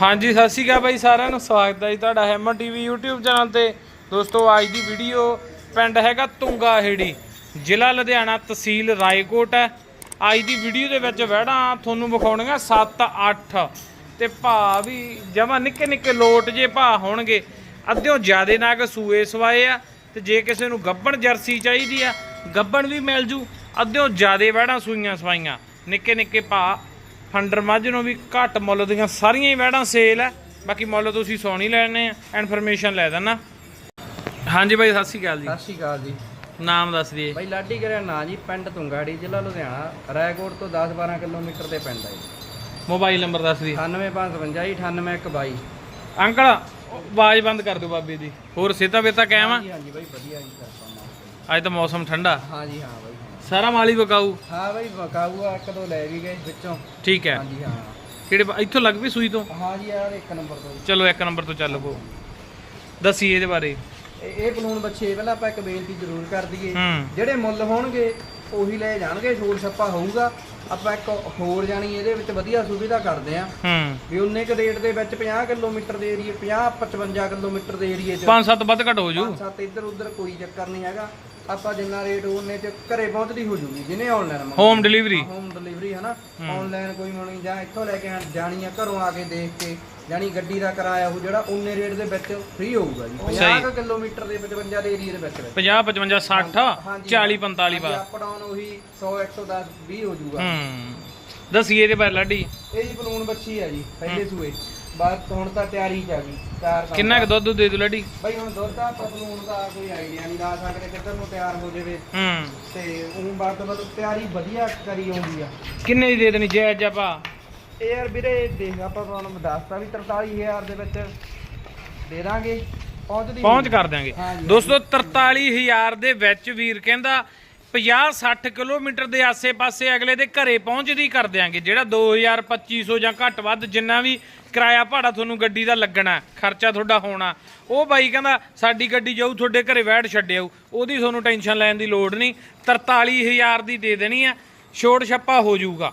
ਹਾਂਜੀ, ਸਤਿ ਸ਼੍ਰੀ ਅਕਾਲ ਬਾਈ ਸਾਰਿਆਂ ਨੂੰ। ਸਵਾਗਤ ਹੈ ਜੀ ਤੁਹਾਡਾ ਹੈਮਨ ਟੀਵੀ YouTube ਚੈਨਲ ਤੇ। ਦੋਸਤੋ, ਅੱਜ ਦੀ ਵੀਡੀਓ ਪਿੰਡ ਹੈਗਾ ਤੁੰਗਾ ਹੇੜੀ। ਜ਼ਿਲ੍ਹਾ ਲੁਧਿਆਣਾ ਤਹਿਸੀਲ ਰਾਏਕੋਟ ਹੈ। ਅੱਜ ਦੀ ਵੀਡੀਓ ਦੇ ਵਿੱਚ ਵਹਿੜਾਂ ਤੁਹਾਨੂੰ ਵਿਖਾਉਣੀਆਂ 7 8 ਤੇ ਭਾ ਵੀ ਜਮਾ ਨਿੱਕੇ ਨਿੱਕੇ ਲੋਟ ਜੇ ਭਾ ਹੋਣਗੇ। ਅੱਧਿਓਂ ਜ਼ਿਆਦੇ ਨਾਗ ਸੂਏ ਸਵਾਏ ਆ। ਤੇ ਜੇ ਕਿਸੇ ਨੂੰ ਗੱਬਣ ਜਰਸੀ ਚਾਹੀਦੀ ਆ, ਗੱਬਣ ਵੀ ਮਿਲ ਜੂ। ਅੱਧਿਓਂ ਜ਼ਿਆਦੇ ਵਹਿੜਾਂ ਸੂਈਆਂ ਸਵਾਈਆਂ। ਨਿੱਕੇ ਨਿੱਕੇ ਭਾ ਫੰਡਰ ਮੱਝ ਨੂੰ ਵੀ ਘੱਟ ਮੁੱਲ ਦੀਆਂ ਸਾਰੀਆਂ ਹੀ ਵੈੜਾਂ ਸੇਲ ਹੈ। ਬਾਕੀ ਮੁੱਲ ਤੁਸੀਂ ਸੋਣੀ ਲੈਣੇ ਆ ਇਨਫੋਰਮੇਸ਼ਨ ਲੈ ਦੇਣਾ ਹਾਂਜੀ ਬਾਈ ਸਤਿ ਸ਼੍ਰੀ ਅਕਾਲ ਜੀ। ਸਤਿ ਸ਼੍ਰੀ ਅਕਾਲ ਜੀ। ਨਾਮ ਦੱਸ ਦਈਏ। ਬਾਈ ਲਾਡੀ ਕਰਿਆ ਨਾਂ ਜੀ ਪਿੰਡ ਤੁੰਗਾੜੀ ਜ਼ਿਲ੍ਹਾ ਲੁਧਿਆਣਾ। ਰਾਏਕੋਟ ਤੋਂ 10-12 ਕਿਲੋਮੀਟਰ ਤੇ ਪਿੰਡ ਹੈ ਜੀ। ਮੋਬਾਈਲ ਨੰਬਰ ਦੱਸ ਦਈਏ। 9555 ਜੀ 98122 ਅੰਕਲ ਆਵਾਜ਼ ਬੰਦ ਕਰ ਦਿਓ ਬਾਬੇ ਦੀ। ਹੋਰ ਸੇਤਾ ਬੇਤਾ ਕਾਇਮ ਆ? ਹਾਂਜੀ ਹਾਂਜੀ ਬਾਈ ਵਧੀਆ ਜੀ ਅੱਜ ਤਾਂ ਮੌਸਮ ਠੰਡਾ। ਹਾਂਜੀ ਹਾਂ ਬਾਈ। ਹਾਂ। ਸਾਰਾ ਮਾਲੀ ਬਕਾਊ ਹਾਂ ਬਾਈ ਮਕਾਊ ਆ ਇੱਕ ਦੋ ਲੈ ਵੀ ਗਏ ਵਿੱਚੋਂ। ਠੀਕ ਹੈ। ਹਾਂਜੀ ਹਾਂ। ਕਿਹੜੇ ਇੱਥੋਂ ਲੱਗ ਵੀ ਸੂਈ ਤੋਂ? ਹਾਂਜੀ ਯਾਰ ਇੱਕ ਨੰਬਰ ਤੋਂ ਜੀ। ਚਲੋ ਇੱਕ ਨੰਬਰ ਤੋਂ ਚੱਲ ਪੋ ਦੱਸੀਏ ਇਹਦੇ ਬਾਰੇ। ਇਹ ਇਹ ਬਲੂਨ ਬੱਚੇ ਪਹਿਲਾਂ ਆਪਾਂ ਇੱਕ ਬੇਨਤੀ ਜ਼ਰੂਰ ਕਰ ਦਈਏ। ਹੂੰ। ਜਿਹੜੇ ਮੁੱਲ ਹੋਣਗੇ ਉਹੀ ਲੈ ਜਾਣਗੇ ਛੋੜ ਛੱਪਾ ਹੋਊਗਾ। ਆਪਾਂ ਇੱਕ ਹੋਰ ਜਾਣੀ ਇਹਦੇ ਵਿੱਚ ਵਧੀਆ ਸੁਵਿਧਾ ਕਰਦੇ ਆ ਹੂੰ। ਵੀ ਉਨੇ ਕ ਰੇਟ ਦੇ ਵਿੱਚ 50 ਕਿਲੋਮੀਟਰ ਦੇ ਏਰੀਏ 50 55 ਕਿਲੋਮੀਟਰ ਦੇ ਏਰੀਏ 'ਚ। ਪੰਜ ਸੱਤ ਵੱਧ ਘੱਟ ਹੋ ਜੂ। ਪੰਜ ਸੱਤ ਇੱਧਰ ਉੱਧਰ ਕੋਈ ਚੱਕਰ ਨਹੀਂ ਹੈਗਾ। ਆਪਾਂ ਜਿੰਨਾ ਰੇਟ ਉਹਨੇ ਚ ਘਰੇ ਪਹੁੰਚਦੀ ਹੋ ਜੂਗੀ ਜਿਹਨੇ online home delivery home delivery ਹੈ ਨਾ। ਆਨਲਾਈਨ ਕੋਈ ਮੰਗਣੀ ਜਾਂ ਇੱਥੋਂ ਲੈ ਕੇ ਜਾਣੀ ਆ ਘਰੋਂ ਆ ਕੇ ਦੇਖ ਕੇ ਜਾਣੀ ਗੱਡੀ ਦਾ ਕਿਰਾਇਆ ਉਹ ਜਿਹੜਾ ਉਹਨੇ ਰੇਟ ਦੇ ਵਿੱਚ ਫ੍ਰੀ ਹੋਊਗਾ ਜੀ। 50 ਕੁ ਕਿਲੋਮੀਟਰ ਦੇ 55 ਦੇ ਏਰੀਏ ਦੇ ਵਿੱਚ ਵਿੱਚ। 50 55 60 ਹਾਂਜੀ। 40 45 ਬਾ ਅਪ ਡਾਊਨ ਉਹੀ 100 110 20 ਹੋ ਜੂਗਾ। ਹੂੰ। ਦੱਸੀਏ ਇਹਦੇ ਬਾਰੇ ਲਾਡੀ। ਇਹ ਜੀ ਬਲੂਨ ਬੱਚੀ ਹੈ ਜੀ ਪਹਿਲੇ ਸੂਏ। ਬਾਅਦ ਹੁਣ ਤਾਂ ਤਿਆਰੀ ਚ ਆ ਗਈ ਚਾਰ ਸਾਲ ਕਿੰਨਾ ਕੁ ਦੁੱਧ ਦੇ ਦੂ ਲਾਡੀ? ਬਈ ਹੁਣ ਦੁੱਧ ਦਾ ਆਪਾਂ ਬਲੂਨ ਦਾ ਕੋਈ ਆਈਡੀਆ ਨਹੀਂ ਲਾ ਸਕਦੇ ਕਿੱਧਰ ਨੂੰ ਤਿਆਰ ਹੋ ਜਾਵੇ। ਹੂੰ। ਤੇ ਉਹ ਬਾਅਦ ਮਤਲਬ ਤਿਆਰੀ ਵਧੀਆ ਕਰੀ ਆਉਂਦੀ ਆ। ਕਿੰਨੇ ਦੀ ਦੇ ਦੇਣੀ ਜਾਇਜ਼ ਆਪਾਂ? ਇਹ ਯਾਰ ਵੀਰੇ ਦੇਖ ਆਪਾਂ ਤੁਹਾਨੂੰ ਦੱਸਤਾ ਵੀ 43000 ਦੇ ਵਿੱਚ ਦੇ ਦਾਂਗੇ। ਪਹੁੰਚਦੀ ਪਹੁੰਚ ਕਰ ਦਿਆਂਗੇ। ਹਾਂਜੀ। ਦੋਸਤੋ 43000 ਦੇ ਵਿੱਚ ਵੀਰ ਕਹਿੰਦਾ 50 60 ਕਿਲੋਮੀਟਰ ਦੇ ਆਸੇ-ਪਾਸੇ ਅਗਲੇ ਦੇ ਘਰੇ ਪਹੁੰਚਦੀ ਕਰ ਦਿਆਂਗੇ, ਜਿਹੜਾ 2000 2500 ਜਾਂ ਘੱਟ ਵੱਧ ਜਿੰਨਾ ਵੀ ਕਿਰਾਇਆ ਭਾੜਾ ਤੁਹਾਨੂੰ ਗੱਡੀ ਦਾ ਲੱਗਣਾ, ਖਰਚਾ ਤੁਹਾਡਾ ਹੋਣਾ, ਉਹ ਬਾਈ ਕਹਿੰਦਾ ਸਾਡੀ ਗੱਡੀ ਜਾਊ, ਤੁਹਾਡੇ ਘਰੇ ਬੈਠ ਛੱਡਿਆਊ, ਉਹਦੀ ਤੁਹਾਨੂੰ ਟੈਨਸ਼ਨ ਲੈਣ ਦੀ ਲੋੜ ਨਹੀਂ 43000 ਦੀ ਦੇ ਦੇਣੀ ਆ, ਛੋੜ ਛੱਪਾ ਹੋ ਜਾਊਗਾ।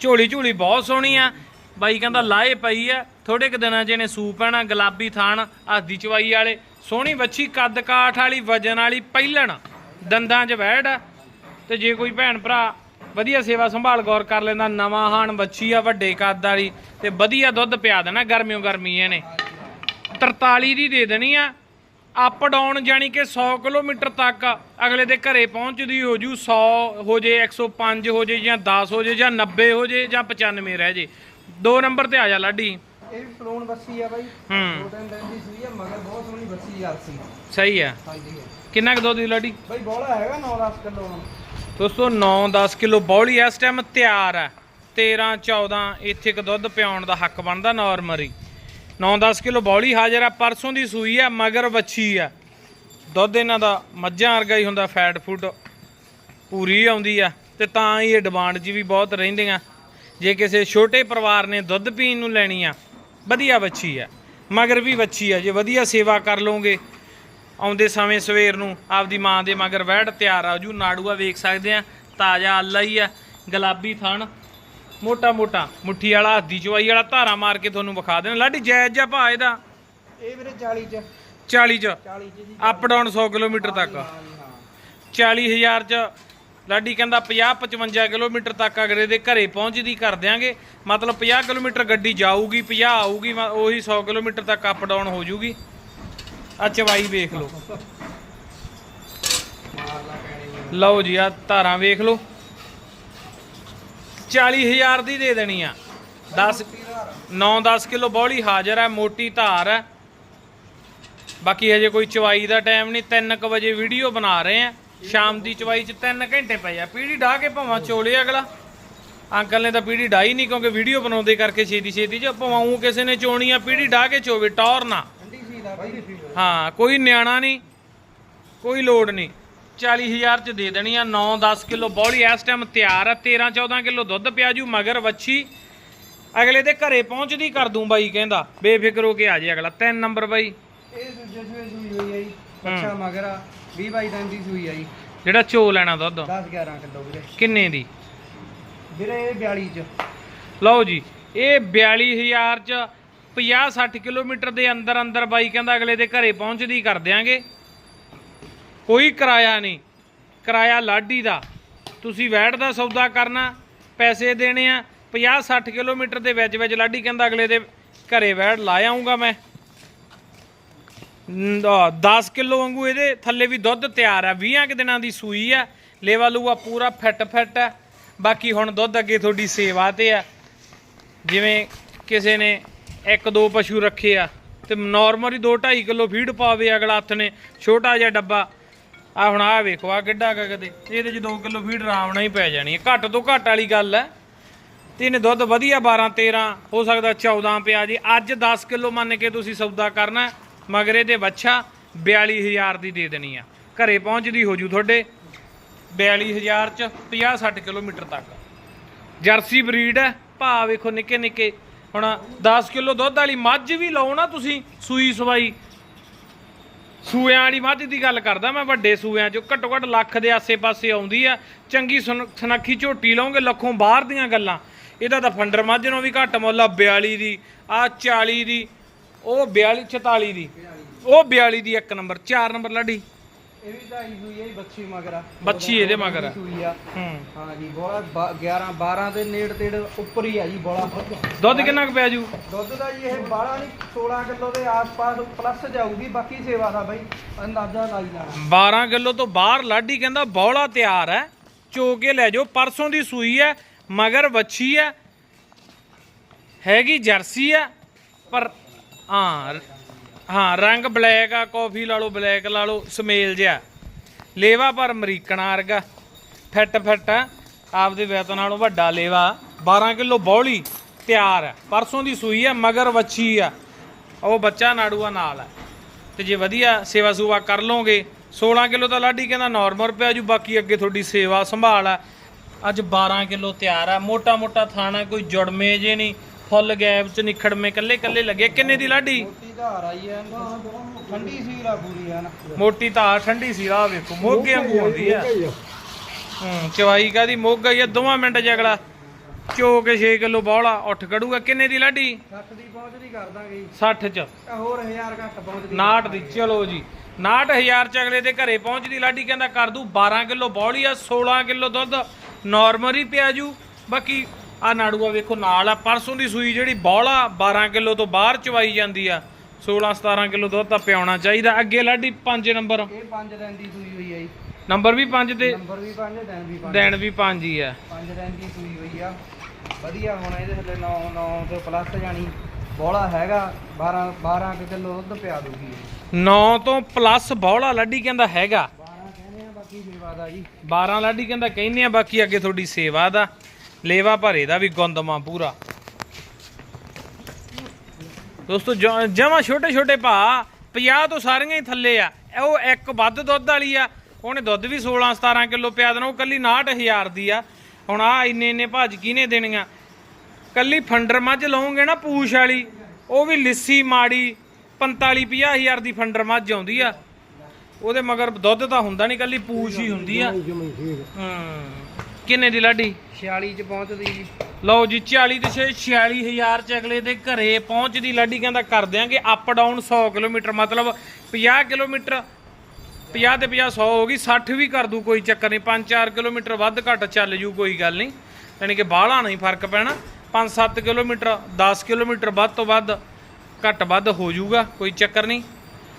ਝੋਲੀ ਝੋਲੀ ਬਹੁਤ ਸੋਹਣੀ ਆ, ਬਾਈ ਕਹਿੰਦਾ ਲਾਏ ਪਈ ਆ ਥੋੜੇ ਕੁ ਦਿਨਾਂ ਜਿਹਨੇ ਇਹਨੇ ਸੂਪ ਪੈਣਾ, ਗੁਲਾਬੀ ਥਾਣ ਹੱਦੀ ਚਵਾਈ ਵਾਲੇ, ਸੋਹਣੀ ਵੱਛੀ ਕੱਦ ਕਾਠ ਵਾਲੀ, ਵਜਨ ਵਾਲੀ, ਪਹਿਲਣ। ਦੰਦਾਂ 'ਚ ਵਹਿੜ ਆ ਤੇ ਜੇ ਕੋਈ ਭੈਣ ਭਰਾ ਵਧੀਆ ਸੇਵਾ ਸੰਭਾਲ ਗੌਰ ਕਰ ਲੈਂਦਾ, ਨਵਾਂ ਹਾਣ ਬੱਚੀ ਆ, ਵੱਡੇ ਕੱਦ ਵਾਲੀ ਤੇ ਵਧੀਆ ਦੁੱਧ ਪਿਆ ਦੇਣਾ, ਗਰਮੀਓ ਗਰਮੀ ਇਹਨੇ। 43 ਦੀ ਦੇ ਦੇਣੀ ਆ। ਅਪ ਡਾਊਨ ਜਾਨੀ ਕਿ 100 ਕਿਲੋਮੀਟਰ ਤੱਕ ਅਗਲੇ ਦੇ ਘਰੇ ਪਹੁੰਚਦੀ ਹੋ ਜੂ 100 ਹੋ ਜੇ 105 ਹੋ ਜੇ ਜਾਂ 10 ਹੋ ਜੇ ਜਾਂ 90 ਹੋ ਜੇ ਜਾਂ 95 ਰਹਿ ਜੇ। ਦੋ ਨੰਬਰ ਤੇ ਆ ਜਾ ਲਾਡੀ। ਇਹ ਵੀ ਬਲੂਨ ਬੱਸੀ ਆ ਬਾਈ। ਹੂੰ। ਦੋ ਤਿੰਨ ਦਿਨ ਦੀ ਸੂਈ ਆ ਮਗਰ ਬਹੁਤ ਸੋਹਣੀ ਬੱਸੀ ਯਾਰ ਸੀ ਸਹੀ ਆ। ਹਾਂਜੀ। ਕਿੰਨਾ ਕੁ ਦੁੱਧ ਦੀ ਲਾਡੀ? ਬਾਈ ਬੋਲਾ ਹੈਗਾ 9-10 ਕਿਲੋ ਹੁਣ। ਦੋਸਤੋ 9-10 ਕਿਲੋ ਬੌਲੀ ਇਸ ਟਾਈਮ ਤਿਆਰ ਆ। 13-14 ਇੱਥੇ ਕ ਦੁੱਧ ਪਿਆਉਣ ਦਾ ਹੱਕ ਬਣਦਾ ਨਾਰਮਲੀ 9-10 ਕਿਲੋ ਬੌਲੀ ਹਾਜ਼ਰ ਆ ਪਰਸੋਂ ਦੀ ਸੂਈ ਆ ਮਗਰ ਵੱਛੀ ਆ। ਦੁੱਧ ਇਹਨਾਂ ਦਾ ਮੱਝਾਂ ਵਰਗਾ ਹੀ ਹੁੰਦਾ ਫੈਟ ਫੂਡ ਪੂਰੀ ਆਉਂਦੀ ਆ ਤੇ ਤਾਂ ਹੀ ਇਹ ਡਿਮਾਂਡ 'ਚ ਵੀ ਬਹੁਤ ਰਹਿੰਦੀਆਂ। ਜੇ ਕਿਸੇ ਛੋਟੇ ਪਰਿਵਾਰ ਨੇ ਦੁੱਧ ਪੀਣ ਨੂੰ ਲੈਣੀ ਆ ਵਧੀਆ ਵੱਛੀ ਆ। ਮਗਰ ਵੀ ਵੱਛੀ ਆ। ਜੇ ਵਧੀਆ ਸੇਵਾ ਕਰ ਲਓਗੇ ਆਉਂਦੇ ਸਮੇਂ ਸਵੇਰ ਨੂੰ ਆਪਦੀ ਮਾਂ ਦੇ ਮਗਰ ਵਹਿੜ ਤਿਆਰ ਆ। ਜੂ ਨਾੜੂਆ ਵੇਖ ਸਕਦੇ ਆ ਤਾਜ਼ਾ ਆਲਾ ਹੀ ਆ ਗੁਲਾਬੀ ਥਣ ਮੋਟਾ ਮੋਟਾ ਮੁੱਠੀ ਵਾਲਾ ਹੱਦੀ ਚਵਾਈ ਵਾਲਾ ਧਾਰਾ ਮਾਰ ਕੇ ਤੁਹਾਨੂੰ ਵਿਖਾ ਦੇਣਾ। ਲਾਡੀ ਜਾਇਜ਼ ਜਿਹਾ ਭਾ ਇਹਦਾ? ਇਹ ਵੀਰੇ 40 ਚ। 40 ਚ? 40 ਚ ਜੀ। ਅਪ ਡਾਊਨ 100 ਕਿਲੋਮੀਟਰ ਤੱਕ। ਹਾਂਜੀ ਹਾਂ। 40000 ਚ ਲਾਡੀ ਕਹਿੰਦਾ 50 55 ਕਿਲੋਮੀਟਰ ਤੱਕ ਅਗਰੇ ਦੇ ਘਰੇ ਪਹੁੰਚਦੀ ਕਰ ਦਿਆਂਗੇ, ਮਤਲਬ 50 ਕਿਲੋਮੀਟਰ ਗੱਡੀ ਜਾਊਗੀ 50 ਆਊਗੀ, ਮ- ਉਹੀ 100 ਕਿਲੋਮੀਟਰ ਤੱਕ ਅਪ ਡਾਊਨ ਹੋ ਜੂਗੀ। ਆ ਚਵਾਈ ਵੇਖ ਲਓ। ਲਓ ਜੀ ਆ ਧਾਰਾਂ ਵੇਖ ਲਓ। 40000 ਦੀ ਦੇ ਦੇਣੀ ਆ। 10 9-10 ਕਿਲੋ ਬੌਲੀ ਹਾਜ਼ਰ ਹੈ ਮੋਟੀ ਧਾਰ ਹੈ ਬਾਕੀ ਹਜੇ ਕੋਈ ਚਵਾਈ ਦਾ ਟਾਈਮ ਨਹੀਂ 3:00 ਵਜੇ ਵੀਡੀਓ ਬਣਾ ਰਹੇ ਆ। ਸ਼ਾਮ ਦੀ ਚਵਾਈ ਚ 3 ਘੰਟੇ ਪਏ ਆ। ਪੀੜੀ ਢਾ ਕੇ ਭਾਵਾਂ ਚੋਲੇ ਅਗਲਾ। ਅੰਕਲ ਨੇ ਤਾਂ ਪੀੜੀ ਢਾਈ ਨਹੀਂ ਕਿਉਂਕਿ ਵੀਡੀਓ ਬਣਾਉਂਦੇ ਕਰਕੇ ਛੇਤੀ ਛੇਤੀ ਚ ਭਾਵਾਂ ਊਂ ਕਿਸੇ ਨੇ ਚੋਣੀ ਆ ਪੀੜੀ ਢਾ ਕੇ ਚੋਵੇ ਟੌਰ ਨਾ। ਹਾਂ ਕੋਈ ਨਿਆਣਾ ਨਹੀਂ ਕੋਈ ਲੋੜ ਨਹੀਂ 40000 ਚ ਦੇ ਦੇਣੀ ਆ 9-10 ਕਿਲੋ ਬੌਲੀ ਇਸ ਟਾਈਮ ਤਿਆਰ ਆ 13-14 ਕਿਲੋ ਦੁੱਧ ਪਿਆ ਜੂ ਮਗਰ ਵੱਛੀ। ਅਗਲੇ ਦੇ ਘਰੇ ਪਹੁੰਚਦੀ ਕਰ ਦੂੰ ਬਾਈ ਕਹਿੰਦਾ ਬੇਫਿਕਰ ਹੋ ਕੇ ਆ ਜੇ ਅਗਲਾ। ਤਿੰਨ ਨੰਬਰ ਬਾਈ। ਇਹ ਦੂਜੇ ਸੂਏ ਸੂਈ ਹੋਈ ਆ ਜੀ ਅੱਛਾ ਮਗਰ ਆ। 20 22 ਦਿਨ ਦੀ ਸੂਈ ਆ ਜੀ। ਜਿਹੜਾ ਚੋ ਲੈਣਾ ਦੁੱਧ? 10 11 ਕਿਲੋ ਵੀਰੇ। ਕਿੰਨੇ ਦੀ? ਵੀਰੇ ਇਹ 42 ਚ। ਲਓ ਜੀ ਇਹ 42000 ਚ 50 60 ਕਿਲੋਮੀਟਰ ਦੇ ਅੰਦਰ ਅੰਦਰ ਬਾਈ ਕਹਿੰਦਾ ਅਗਲੇ ਦੇ ਘਰੇ ਪਹੁੰਚਦੀ ਕਰ ਦਿਆਂਗੇ। ਕੋਈ ਕਿਰਾਇਆ ਨਹੀਂ। ਕਿਰਾਇਆ ਲਾਡੀ ਦਾ। ਤੁਸੀਂ ਵੈਟ ਦਾ ਸੌਦਾ ਕਰਨਾ ਪੈਸੇ ਦੇਣੇ ਆ। 50 60 ਕਿਲੋਮੀਟਰ ਦੇ ਵਿੱਚ ਵਿੱਚ ਲਾਡੀ ਕਹਿੰਦਾ ਅਗਲੇ ਦੇ ਘਰੇ ਵੈਟ ਲਾ ਆਉਂਗਾ ਮੈਂ। 10 ਕਿਲੋ ਵਾਂਗੂ ਇਹਦੇ ਥੱਲੇ ਵੀ ਦੁੱਧ ਤਿਆਰ ਆ 20 ਕਿ ਦਿਨਾਂ ਦੀ ਸੂਈ ਆ, ਲੇਵਾ ਲੂਆ ਪੂਰਾ ਫਿੱਟ ਫਿੱਟ ਆ। ਬਾਕੀ ਹੁਣ ਦੁੱਧ ਅੱਗੇ ਤੁਹਾਡੀ ਸੇਵਾ ਤੇ ਆ। ਜਿਵੇਂ ਕਿਸੇ ਨੇ ਇੱਕ ਦੋ ਪਸ਼ੂ ਰੱਖੇ ਆ, ਤੇ ਨਾਰਮਲੀ 2.5 ਕਿਲੋ ਫੀਡ ਪਾਵੇ ਅਗਲਾ ਹੱਥ ਨੇ, ਛੋਟਾ ਜਿਹਾ ਡੱਬਾ। ਆ ਹੁਣ ਆ ਵੇਖੋ ਆ ਕਿੱਡਾ ਕਾ ਕਦੇ, ਇਹਦੇ ਚ 2 ਕਿਲੋ ਫੀਡ ਆਰਾਮ ਨਾਲ ਹੀ ਪੈ ਜਾਣੀ ਹੈ ਘੱਟ ਤੋਂ ਘੱਟ ਵਾਲੀ ਗੱਲ ਹੈ ਤੇ ਇਹਨੇ ਦੁੱਧ ਵਧੀਆ 12 13 ਹੋ ਸਕਦਾ 14 ਪਿਆ ਜੀ। ਅੱਜ 10 ਕਿਲੋ ਮੰਨ ਕੇ ਤੁਸੀਂ ਸੌਦਾ ਕਰਨਾ। ਮਗਰ ਇਹਦੇ ਬੱਚਾ 42000 ਦੀ ਦੇ ਦੇਣੀ ਆ। ਘਰੇ ਪਹੁੰਚਦੀ ਹੋ ਜੂ ਤੁਹਾਡੇ 42000 ਚ 50 60 ਕਿਲੋਮੀਟਰ ਤੱਕ। ਜਰਸੀ ਬਰੀਡ ਹੈ, ਭਾਅ ਵੇਖੋ ਨਿੱਕੇ ਨਿੱਕੇ ਹੁਣ 10 ਕਿਲੋ ਦੁੱਧ ਵਾਲੀ ਮੱਝ ਵੀ ਲਾਓ ਨਾ ਤੁਸੀਂ, ਸੂਈ ਸਵਾਈ। ਸੂਇਆਂ ਵਾਲੀ ਮੱਝ ਦੀ ਗੱਲ ਕਰਦਾ ਮੈਂ, ਵੱਡੇ ਸੂਇਆਂ ਚੋਂ ਘੱਟੋ ਘੱਟ ਲੱਖ ਦੇ ਆਸੇ-ਪਾਸੇ ਆਉਂਦੀ ਆ। ਚੰਗੀ ਸੁਨ- ਸੁਨੱਖੀ ਝੋਟੀ ਲਾਉਂਗੇ ਲੱਖੋਂ ਬਾਹਰ ਦੀਆਂ ਗੱਲਾਂ। ਇਹਦਾ ਤਾਂ ਫੰਡਰ ਮੱਝ ਨੂੰ ਵੀ ਘੱਟ ਮੁੱਲ ਆ 42 ਦੀ ਆ 40 ਦੀ। ਉਹ 42 44 ਦੀ। ਉਹ 42 ਦੀ ਇੱਕ ਨੰਬਰ 4 ਨੰਬਰ ਲਾਡੀ। ਇਹ ਵੀ ਤਾਂ ਆਈ ਹੋਈ ਹੈ ਜੀ ਬੱਚੀ ਮਗਰ ਆ। ਬੱਚੀ ਇਹਦੇ ਮਗਰ ਆ। ਸੂਈ ਆ। ਹੂੰ। ਹਾਂ ਜੀ ਬੋਲਾ 11 12 ਦੇ ਨੇੜ ਤੇੜ ਉੱਪਰ ਹੀ ਆ ਜੀ ਬੋਲਾ। ਦੁੱਧ ਕਿੰਨਾ ਕੁ ਪਿਆ ਜੂ? ਦੁੱਧ ਦਾ ਜੀ ਇਹ ਬਾਲਾ ਨਹੀਂ 16 ਕਿਲੋ ਦੇ ਆਸ-ਪਾਸ ਪਲੱਸ ਜਾਊਗੀ ਬਾਕੀ ਸੇਵਾ ਦਾ ਬਾਈ ਅੰਦਾਜ਼ਾ ਲਾਈ ਜਾਣਾ। 12 ਕਿਲੋ ਤੋਂ ਬਾਹਰ ਲਾਡੀ ਕਹਿੰਦਾ ਬੌਲਾ ਤਿਆਰ ਹੈ ਚੋ ਕੇ ਲੈ ਜਾਓ ਪਰਸੋਂ ਦੀ ਸੂਈ ਹੈ ਮਗਰ ਵੱਛੀ ਹੈ ਹੈਗੀ ਜਰਸੀ ਹੈ ਪਰ ਹਾਂ ਹਾਂ, ਰੰਗ ਬਲੈਕ ਆ, ਕਾਫੀ ਲਾ ਲਓ, ਬਲੈਕ ਲਾ ਲਓ, ਸਮੇਲ ਜਿਹਾ। ਲੇਵਾ ਪਰ ਅਮਰੀਕਣਾ ਵਰਗਾ ਫਿੱਟ ਫਿੱਟ ਆ। ਆਪਦੇ ਵੈਤ ਨਾਲੋਂ ਵੱਡਾ ਲੇਵਾ। 12 ਕਿਲੋ ਬੌਲੀ, ਤਿਆਰ ਹੈ ਪਰਸੋਂ ਦੀ ਸੂਈ ਆ, ਮਗਰ ਵੱਛੀ ਆ। ਉਹ ਬੱਚਾ ਨਾੜੂਆ ਨਾਲ ਆ। ਤੇ ਜੇ ਵਧੀਆ ਸੇਵਾ ਸੂਵਾ ਕਰ ਲਓਗੇ 16 ਕਿਲੋ ਤਾਂ ਲਾਡੀ ਕਹਿੰਦਾ ਨਾਰਮਲ ਪਿਆ ਜੂ, ਬਾਕੀ ਅੱਗੇ ਤੁਹਾਡੀ ਸੇਵਾ ਸੰਭਾਲ ਆ। ਅੱਜ 12 ਕਿਲੋ ਤਿਆਰ ਆ। ਮੋਟਾ ਮੋਟਾ ਥਾਣਾ, ਕੋਈ ਜੁੜਮੇ ਜੇ ਨਹੀਂ। ਫੁੱਲ ਗੈਪ ਚ ਨਿਖੜਮੇ ਕੱਲੇ ਕੱਲੇ ਲੱਗੇ। ਕਿੰਨੇ ਦੀ ਲਾਡੀ? ਮੋਟੀ ਧਾਰ ਆਈ ਐ। ਠੰਡੀ ਸੀਲ ਆ ਪੂਰੀ ਐ ਨਾ ਮੋਟੀ ਧਾਰ ਠੰਡੀ ਸੀ ਆ ਵੇਖੋ ਮੋਗੇ ਵਾਂਗੂ ਹੁੰਦੀ ਆ ਹੂੰ ਚਵਾਈ ਕਾਦੀ? ਮੋਗਾ ਹੀ ਆ ਦੋਵਾਂ ਮਿੰਟ ਚ ਅਗਲਾ। ਚੋ ਕੇ 6 ਕਿਲੋ ਬੌਲਾ ਉੱਠ ਕੜੂਗਾ ਕਿੰਨੇ ਦੀ ਲਾਡੀ? 60 ਦੀ ਪਹੁੰਚਦੀ ਕਰ ਦਾਂਗੇ ਜੀ। 60 ਚ। ਹੋਰ 1000 ਘੱਟ ਪਹੁੰਚਦੀ 59 ਦੀ ਚਲੋ ਜੀ। 69000 ਚ ਅਗਲੇ ਦੇ ਘਰੇ ਪਹੁੰਚਦੀ ਲਾਡੀ ਕਹਿੰਦਾ ਕਰ ਦੂ 12 ਕਿਲੋ ਬੌਲੀ ਆ 16 ਕਿਲੋ ਦੁੱਧ। ਨਾਰਮਲ ਹੀ ਪਿਆ ਜੂ। ਬਾਕੀ ਆ ਨਾੜੂਆ ਵੇਖੋ ਨਾਲ ਆ ਪਰਸੋਂ ਦੀ ਸੂਈ ਜਿਹੜੀ ਬੌਲਾ 12 ਕਿਲੋ ਤੋਂ ਬਾਹਰ ਚਵਾਈ ਜਾਂਦੀ ਆ 16 17 ਕਿਲੋ ਦੁੱਧ ਤਾਂ ਪਿਆਉਣਾ ਚਾਹੀਦਾ ਅੱਗੇ ਲਾਡੀ 5 ਨੰਬਰ। ਇਹ 5 ਦਿਨ ਦੀ ਸੂਈ ਹੋਈ ਆ ਜੀ। ਨੰਬਰ ਵੀ 5 ਤੇ ਨੰਬਰ ਵੀ 5 ਦਿਨ ਵੀ 5 ਦਿਨ ਵੀ 5 ਹੀ ਆ। 5 ਦਿਨ ਦੀ ਸੂਈ ਹੋਈ ਆ। ਵਧੀਆ ਹੁਣ ਇਹਦੇ ਥੱਲੇ 9 9 ਤੋਂ ਪਲੱਸ ਜਾਣੀ ਬੋਲਾ ਹੈਗਾ 12 12 ਕਿਲੋ ਦੁੱਧ ਪਿਆ ਦੂਗੀ ਇਹ। 9 ਤੋਂ ਪਲੱਸ ਬੌਲਾ ਲਾਡੀ ਕਹਿੰਦਾ ਹੈਗਾ। 12 ਕਹਿੰਦੇ ਆ ਬਾਕੀ ਸੇਵਾ ਦਾ ਜੀ। 12 ਲਾਡੀ ਕਹਿੰਦਾ ਕਹਿੰਦੇ ਆ ਬਾਕੀ ਅੱਗੇ ਤੁਹਾਡੀ ਸੇਵਾ ਦਾ। ਲੇਵਾ ਭਰੇ ਦਾ ਵੀ ਗੁੰਦਮਾ ਪੂਰਾ। ਦੋਸਤੋ ਜਮਾ ਛੋਟੇ ਛੋਟੇ ਭਾ 50 ਤੋਂ ਸਾਰੀਆਂ ਹੀ ਥੱਲੇ ਆ। ਉਹ ਇੱਕ ਵੱਧ ਦੁੱਧ ਵਾਲੀ ਆ। ਉਹਨੇ ਦੁੱਧ ਵੀ 16 17 ਕਿਲੋ ਪਿਆ ਦੇਣਾ ਉਹ ਕੱਲੀ 69000 ਦੀ ਆ। ਹੁਣ ਆ ਇੰਨੇ ਇੰਨੇ ਭਾਜ ਕਿਹਨੇ ਦੇਣੀਆਂ? ਕੱਲੀ ਫੰਡਰ ਮੱਝ ਲਓਗੇ ਨਾ ਪੂਛ ਵਾਲੀ ਉਹ ਵੀ ਲਿੱਸੀ ਮਾੜੀ 45 50000 ਦੀ ਫੰਡਰ ਮੱਝ ਆਉਂਦੀ ਆ। ਉਹਦੇ ਮਗਰ ਦੁੱਧ ਤਾਂ ਹੁੰਦਾ ਨਹੀਂ ਕੱਲੀ ਪੂਛ ਹੀ ਹੁੰਦੀ ਆ। ਹੂੰ। ਕਿੰਨੇ ਦੀ ਲਾਡੀ? 46 ਚ ਪਹੁੰਚਦੀ ਜੀ। ਲਓ ਜੀ 40 ਤੇ 46000 ਚ ਅਗਲੇ ਦੇ ਘਰੇ ਪਹੁੰਚਦੀ ਲਾਡੀ ਕਹਿੰਦਾ ਕਰ ਦਿਆਂਗੇ ਅਪ ਡਾਊਨ 100 ਕਿਲੋਮੀਟਰ ਮਤਲਬ 50 ਕਿਲੋਮੀਟਰ 50 ਤੇ 50 100 ਹੋ ਗਈ 60 ਵੀ ਕਰ ਦੂ ਕੋਈ ਚੱਕਰ ਨਹੀਂ 5-4 ਕਿਲੋਮੀਟਰ ਵੱਧ ਘੱਟ ਚੱਲ ਜੂ ਕੋਈ ਗੱਲ ਨਹੀਂ। ਯਾਨੀ ਕਿ ਬਾਹਲਾ ਨਹੀਂ ਫ਼ਰਕ ਪੈਣਾ 5-7 ਕਿਲੋਮੀਟਰ 10 ਕਿਲੋਮੀਟਰ ਵੱਧ ਤੋਂ ਵੱਧ ਘੱਟ ਵੱਧ ਹੋ ਜਾਊਗਾ ਕੋਈ ਚੱਕਰ ਨਹੀਂ।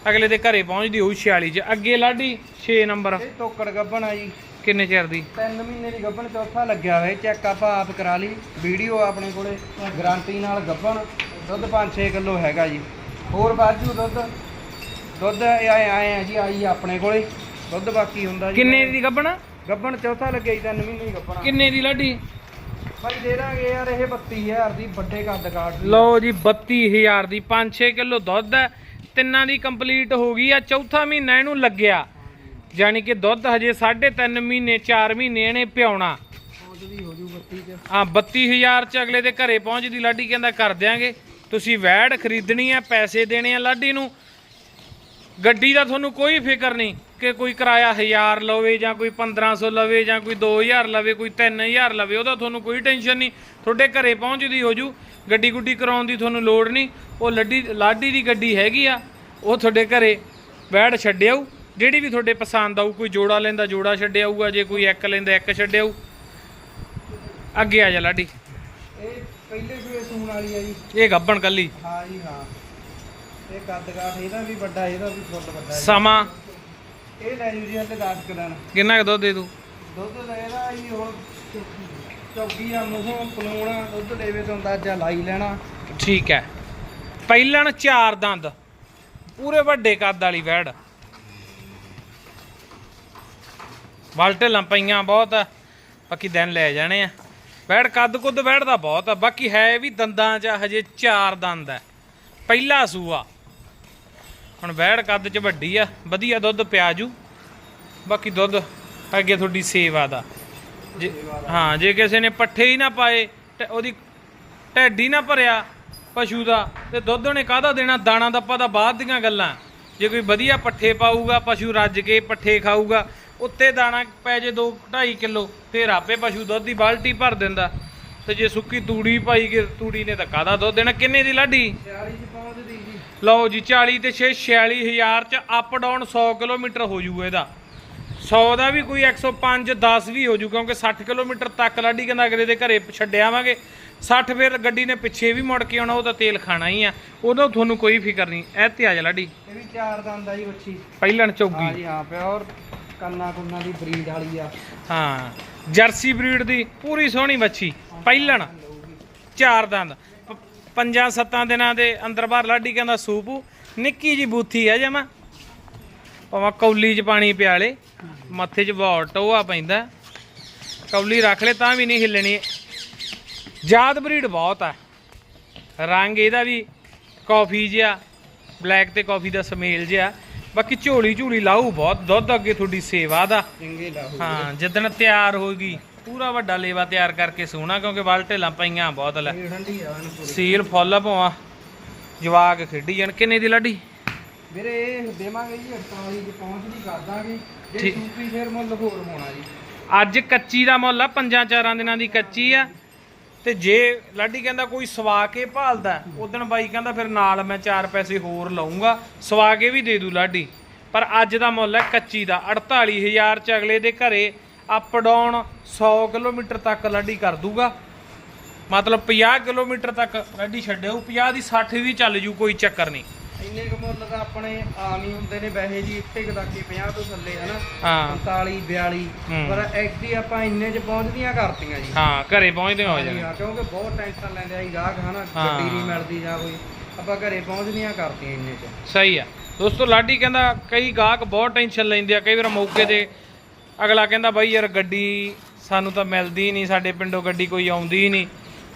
ਅਗਲੇ ਦੇ ਘਰੇ ਪਹੁੰਚਦੀ ਹੋਊ 46 ਚ। ਅੱਗੇ ਲਾਡੀ 6 ਨੰਬਰ। ਇਹ ਤੋਕੜ ਗੱਬਣ ਜੀ। ਕਿੰਨੇ ਚਿਰ ਦੀ? 3 ਮਹੀਨੇ ਦੀ ਗੱਬਣ ਚੌਥਾ ਲੱਗਿਆ ਹੋਇਆ ਚੈੱਕ ਆਪਾਂ ਆਪ ਕਰਾ ਲਈ ਵੀਡੀਓ ਆਪਣੇ ਕੋਲੇ ਗਾਰੰਟੀ ਨਾਲ ਗੱਬਣ ਦੁੱਧ 5-6 ਕਿਲੋ ਹੈਗਾ ਜੀ। ਹੋਰ ਬਾਜੂ ਦੁੱਧ ਦੁੱਧ ਇਹ ਆਏ ਆਏ ਆ ਜੀ ਆਈ ਆਪਣੇ ਕੋਲੇ ਦੁੱਧ ਬਾਕੀ ਹੁੰਦਾ ਜੀ। ਕਿੰਨੇ ਦੀ ਗੱਬਣਾ ਗੱਬਣ ਚੌਥਾ ਲੱਗਿਆ ਜੀ 3 ਮਹੀਨੇ ਦੀ ਗੱਬਣ ਕਿੰਨੇ ਦੀ ਲਾਡੀ? ਭਾਈ ਦੇ ਦਾਂਗੇ ਯਾਰ ਇਹ 32000 ਦੀ ਵੱਡੇ ਕੱਦ ਕਾਟ ਲਓ ਜੀ 32000 ਦੀ 5-6 ਕਿਲੋ ਦੁੱਧ ਹੈ। ਤਿੰਨਾਂ ਦੀ ਕੰਪਲੀਟ ਹੋ ਗਈ ਆ ਚੌਥਾ ਮਹੀਨਾ ਇਹਨੂੰ ਲੱਗਿਆ। ਯਾਨੀ ਕਿ ਦੁੱਧ ਹਜੇ 3.5 ਮਹੀਨੇ 4 ਮਹੀਨੇ ਇਹਨੇ ਪਿਆਉਣਾ। ਪਹੁੰਚਦੀ ਹੋ ਜੂ 32 ਚ ਆ 32000 ਚ ਅਗਲੇ ਦੇ ਘਰੇ ਪਹੁੰਚਦੀ ਲਾਡੀ ਕਹਿੰਦਾ ਕਰ ਦਿਆਂਗੇ। ਤੁਸੀਂ ਵੈੜ ਖਰੀਦਣੀ ਆ ਪੈਸੇ ਦੇਣੇ ਆ ਲਾਡੀ ਨੂੰ। ਗੱਡੀ ਦਾ ਤੁਹਾਨੂੰ ਕੋਈ ਫਿਕਰ ਨਹੀਂ ਕਿ ਕੋਈ ਕਿਰਾਇਆ 1000 ਲਵੇ ਜਾਂ ਕੋਈ 1500 ਲਵੇ ਜਾਂ ਕੋਈ 2000 ਲਵੇ ਕੋਈ 3000 ਲਵੇ ਉਹਦਾ ਤੁਹਾਨੂੰ ਕੋਈ ਟੈਨਸ਼ਨ ਨਹੀਂ। ਤੁਹਾਡੇ ਘਰੇ ਪਹੁੰਚਦੀ ਹੋ ਜੂ। ਗੱਡੀ ਗੁੱਡੀ ਕਰਾਉਣ ਦੀ ਤੁਹਾਨੂੰ ਲੋੜ ਨਹੀਂ। ਉਹ ਲੱਡੀ ਲਾਡੀ ਦੀ ਗੱਡੀ ਹੈਗੀ ਆ ਉਹ ਤੁਹਾਡੇ ਘਰੇ ਬੈਠ ਛੱਡਿਆਊ। ਜਿਹੜੀ ਵੀ ਤੁਹਾਡੇ ਪਸੰਦ ਆਊ ਕੋਈ ਜੋੜਾ ਲੈਂਦਾ ਜੋੜਾ ਛੱਡਿਆਊਗਾ ਜੇ ਕੋਈ ਇੱਕ ਲੈਂਦਾ ਇੱਕ ਛੱਡਿਆਊ ਅੱਗੇ ਆ ਜਾ ਲਾਡੀ। ਇਹ ਪਹਿਲੇ ਸੂਏ ਸੂਣ ਵਾਲੀ ਆ ਜੀ। ਇਹ ਗੱਬਣ ਕੱਲੀ। ਹਾਂ ਜੀ ਹਾਂ। ਇਹ ਕੱਦ ਕਾਠ ਇਹਦਾ ਵੀ ਵੱਡਾ ਇਹਦਾ ਵੀ ਫੁੱਲ ਵੱਡਾ ਜੀ। ਸਮਾਂ। ਇਹ ਲੈ ਜੂ ਜੀ ਹਲੇ 10 ਕਿਲੋ ਕਿੰਨਾ ਕੁ ਦੁੱਧ ਦੇ ਦੂ ਦੁੱਧ ਲੈਦਾ ਜੀ ਹੁਣ ਚੌਗੀ ਆ ਮੂੰਹੋਂ ਪਲੂਣਾ ਦੁੱਧ ਦੇਵੇ ਤੋਂ ਅੰਦਾਜ਼ਾ ਲਾਈ ਲੈਣਾ। ਠੀਕ ਹੈ। ਪਹਿਲਣ ਚਾਰ ਦੰਦ। ਪੂਰੇ ਵੱਡੇ ਕੱਦ ਵਾਲੀ ਵੈੜ ਵਲਟੇ ਪਈਆਂ ਬਹੁਤ ਆ। ਬਾਕੀ ਦਿਨ ਲੈ ਜਾਣੇ ਆ। ਬੈੜ ਕੱਦ ਕੁੱਦ ਵੈੜ ਦਾ ਬਹੁਤ ਆ। ਬਾਕੀ ਹੈ ਵੀ ਦੰਦਾਂ 'ਚ ਹਜੇ ਚਾਰ ਦੰਦ ਆ। ਪਹਿਲਾ ਸੂਆ। ਹੁਣ ਵੈੜ ਕੱਦ 'ਚ ਵੱਡੀ ਆ। ਵਧੀਆ ਦੁੱਧ ਪਿਆਜੂ। ਬਾਕੀ ਦੁੱਧ ਅੱਗੇ ਤੁਹਾਡੀ ਸੇਵਾ ਦਾ। ਜੇ ਹਾਂ, ਜੇ ਕਿਸੇ ਨੇ ਪੱਠੇ ਹੀ ਨਾ ਪਾਏ ਉਹਦੀ ਢਿੱਡ ਹੀ ਨਾ ਭਰਿਆ ਪਸ਼ੂ ਦਾ, ਤੇ ਦੁੱਧ ਉਹਨੇ ਕਾਹਦਾ ਦੇਣਾ? ਦਾਣਾ ਦੱਪਾ ਦਾ ਬਾਅਦ ਦੀਆਂ ਗੱਲਾਂ। ਜੇ ਕੋਈ ਵਧੀਆ ਪੱਠੇ ਪਾਊਗਾ, ਪਸ਼ੂ ਰੱਜ ਕੇ ਪੱਠੇ ਖਾਊਗਾ ਉੱਤੇ ਦਾਣਾ ਪੈ ਜੇ 2 2.5 ਕਿਲੋ ਫਿਰ ਆਪੇ ਪਸ਼ੂ ਦੁੱਧ ਦੀ ਬਾਲਟੀ ਭਰ ਦਿੰਦਾ। ਤੇ ਜੇ ਸੁੱਕੀ ਤੂੜੀ ਪਾਈ ਕਿ ਤੂੜੀ ਨੇ ਤਾਂ ਕਾਹਦਾ ਦੁੱਧ ਦੇਣਾ? ਕਿੰਨੇ ਦੀ ਲਾਡੀ? 40 ਚ ਪਹੁੰਚਦੀ ਜੀ। ਲਓ ਜੀ 40 ਤੇ 6 46000 ਚ ਅਪ ਡਾਊਨ 100 ਕਿਲੋਮੀਟਰ ਹੋ ਜੂ ਇਹਦਾ। 100 ਦਾ ਵੀ ਕੋਈ 105 10 ਵੀ ਹੋ ਜੂ ਕਿਉਂਕਿ 60 ਕਿਲੋਮੀਟਰ ਤੱਕ ਲਾਡੀ ਕਹਿੰਦਾ ਅਗਲੇ ਦੇ ਘਰੇ ਛੱਡਿਆਵਾਂਗੇ 60 ਫਿਰ ਗੱਡੀ ਨੇ ਪਿੱਛੇ ਵੀ ਮੁੜ ਕੇ ਆਉਣਾ ਉਹ ਤਾਂ ਤੇਲ ਖਾਣਾ ਹੀ ਆ। ਉਦੋਂ ਤੁਹਾਨੂੰ ਕੋਈ ਫਿਕਰ ਨਹੀਂ। ਇਹ ਤੇ ਆ ਜਾ ਲਾਡੀ। ਇਹ ਵੀ ਚਾਰ ਦੰਦ ਆ ਜੀ ਵੱਛੀ ਪਹਿਲਣ ਹਾਂ ਚੌਗੀ ਜੀ ਹਾਂ ਪਿਓਰ। ਕੰਨਾ ਕੁੰਨਾ ਦੀ ਬਰੀਡ ਵਾਲੀ ਆ। ਹਾਂ, ਜਰਸੀ ਬਰੀਡ ਦੀ ਪੂਰੀ ਸੋਹਣੀ ਬੱਚੀ ਪਹਿਲਣ, ਚਾਰ ਦੰਦ। ਪ- ਪੰਜਾਂ ਸੱਤਾਂ ਦਿਨਾਂ ਦੇ ਅੰਦਰ ਬਾਹਰ ਲਾਡੀ ਕਹਿੰਦਾ ਸੂਪੂ, ਨਿੱਕੀ ਜੀ ਬੂਥੀ ਹੈ ਜਮਾ। ਭਾਵੇਂ ਕੌਲੀ 'ਚ ਪਾਣੀ ਪਿਆਲੇ ਮੱਥੇ 'ਚ ਬਹੁਤ ਟੋਆ ਪੈਂਦਾ। ਕੌਲੀ ਰੱਖ ਲੈ ਤਾਂ ਵੀ ਨਹੀਂ ਹਿੱਲਣੀ। ਜਾਤ ਬਰੀਡ ਬਹੁਤ ਆ। ਰੰਗ ਇਹਦਾ ਵੀ ਕਾਫੀ ਜਿਹਾ ਬਲੈਕ ਤੇ ਕਾਫੀ ਦਾ ਸਮੇਲ ਜਿਹਾ। ਬਾਕੀ ਝੋਲੀ ਝੂਲੀ ਲਾਊ ਬਹੁਤ ਦੁੱਧ ਅੱਗੇ ਤੁਹਾਡੀ ਸੇਵਾ ਦਾ। ਚੰਗੇ ਲਾਹੂ ਹਾਂ ਜਿੱਦਣ ਤਿਆਰ ਹੋਏਗੀ ਪੂਰਾ ਵੱਡਾ ਲੇਵਾ ਤਿਆਰ ਕਰਕੇ ਸੋਣਾ ਕਿਉਂਕਿ ਵੱਲ ਢੇਲਾਂ ਪਈਆਂ ਬਹੁਤ ਲੈ। ਇਹ ਠੰਡੀ ਆ ਇਹਨੂੰ ਪੂਰੀ। ਸੀਲ ਫੁੱਲ ਪਵਾ। ਜਵਾਕ ਖੇਡੀ ਜਾਣ। ਕਿੰਨੇ ਦੀ ਲਾਡੀ? ਵੀਰੇ ਇਹ ਦੇਵਾਂਗੇ ਜੀ 48 ਚ ਪਹੁੰਚਦੀ ਕਰ ਦਾਂਗੇ। ਜੇ ਠੀਕ। ਸੂਪੀ ਫੇਰ ਮੁੱਲ ਹੋਰ ਹੋਣਾ ਜੀ। ਅੱਜ ਕੱਚੀ ਦਾ ਮੁੱਲ ਆ ਪੰਜਾਂ ਚਾਰਾਂ ਦਿਨਾਂ ਦੀ ਕੱਚੀ ਆ। ਤੇ ਜੇ ਲਾਡੀ ਕਹਿੰਦਾ ਕੋਈ ਸਵਾ ਕੇ ਭਾਲਦਾ, ਉਦੋਂ ਬਾਈ ਕਹਿੰਦਾ ਫਿਰ ਨਾਲ ਮੈਂ 4 ਪੈਸੇ ਹੋਰ ਲਾਉਂਗਾ ਸਵਾ ਕੇ ਵੀ ਦੇ ਦੂ ਲਾਡੀ। ਪਰ ਅੱਜ ਦਾ ਮੁੱਲ ਹੈ ਕੱਚੀ ਦਾ 48000 ਚ ਅਗਲੇ ਦੇ ਘਰੇ ਅਪ ਡਾਊਨ 100 ਕਿਲੋਮੀਟਰ ਤੱਕ ਲਾਡੀ ਕਰ ਦੂਗਾ। ਮਤਲਬ 50 ਕਿਲੋਮੀਟਰ ਤੱਕ ਲਾਡੀ ਛੱਡਿਓ 50 ਦੀ 60 ਵੀ ਚੱਲ ਜੂ, ਕੋਈ ਚੱਕਰ ਨਹੀਂ। ਇੰਨੇ ਕੁ ਮੁੱਲ ਤਾਂ ਆਪਣੇ ਆਮ ਹੀ ਹੁੰਦੇ ਨੇ ਵੈਸੇ ਜੀ ਇੱਥੇ ਕਦਾਕੀ 50 ਤੋਂ ਥੱਲੇ ਹਨਾ ਹਾਂ। 45 42 ਹੂੰ। ਪਰ ਐਕਟੀ ਆਪਾਂ ਇੰਨੇ ਚ ਪਹੁੰਚਦੀਆਂ ਕਰਤੀਆਂ ਜੀ। ਹਾਂ ਘਰੇ ਪਹੁੰਚਦੇ ਹੋ ਹਾਂਜੀ, ਜਾਣਾ। ਹਾਂ, ਕਿਉਂਕਿ ਬਹੁਤ ਟੈਨਸ਼ਨ ਲੈਂਦੇ ਆ ਜੀ ਗਾਹਕ ਹਨਾ ਹਾਂ। ਗੱਡੀ ਨਹੀਂ ਮਿਲਦੀ ਜਾਂ ਕੋਈ ਆਪਾਂ ਘਰੇ ਪਹੁੰਚਦੀਆਂ ਕਰਤੀਆਂ ਇੰਨੇ ਚ। ਸਹੀ ਆ। ਦੋਸਤੋ ਲਾਡੀ ਕਹਿੰਦਾ ਕਈ ਗਾਹਕ ਬਹੁਤ ਟੈਨਸ਼ਨ ਲੈਂਦੇ ਆ ਕਈ ਵਾਰ ਮੌਕੇ ਤੇ ਅਗਲਾ ਕਹਿੰਦਾ ਬਾਈ ਯਾਰ ਗੱਡੀ ਸਾਨੂੰ ਤਾਂ ਮਿਲਦੀ ਨਹੀਂ ਸਾਡੇ ਪਿੰਡੋਂ ਗੱਡੀ ਕੋਈ ਆਉਂਦੀ ਨਹੀਂ।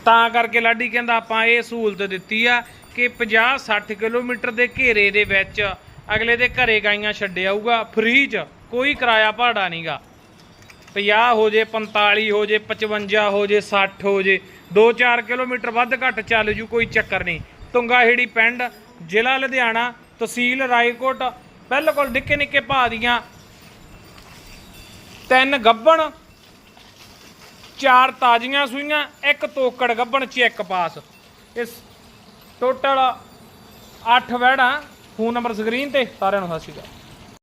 ਤਾਂ ਕਰਕੇ ਲਾਡੀ ਕਹਿੰਦਾ ਆਪਾਂ ਇਹ ਸਹੂਲਤ ਦਿੱਤੀ ਆ ਕਿ 50 60 ਕਿਲੋਮੀਟਰ ਦੇ ਘੇਰੇ ਦੇ ਵਿੱਚ ਅਗਲੇ ਦੇ ਘਰੇ ਗਾਈਆਂ ਛੱਡ ਆਊਗਾ ਫ੍ਰੀ ਚ ਕੋਈ ਕਿਰਾਇਆ ਭਾੜਾ ਨਹੀਂਗਾ 50 ਹੋ ਜੇ 45 ਹੋ ਜੇ 55 ਹੋ ਜੇ 60 ਹੋ ਜੇ 2-4 ਕਿਲੋਮੀਟਰ ਵੱਧ ਘੱਟ ਚੱਲ ਜੂ, ਕੋਈ ਚੱਕਰ ਨਹੀਂ। ਤੁੰਗਾਹੇੜੀ ਪਿੰਡ, ਜ਼ਿਲ੍ਹਾ ਲੁਧਿਆਣਾ, ਤਹਿਸੀਲ ਰਾਏਕੋਟ, ਬਿਲਕੁਲ ਨਿੱਕੇ ਨਿੱਕੇ ਭਾ ਦੀਆਂ ਤਿੰਨ ਗੱਬਣ, ਚਾਰ ਤਾਜ਼ੀਆਂ ਸੂਈਆਂ, ਇੱਕ ਤੋਕੜ ਗੱਬਣ ਚੈੱਕ ਪਾਸ। ਇਸ ਟੋਟਲ 8 ਵੈੜਾਂ ਫੋਨ ਨੰਬਰ ਸਕਰੀਨ ਤੇ ਸਾਰਿਆਂ ਨੂੰ ਸਤਿ ਸ਼੍ਰੀ ਅਕਾਲ।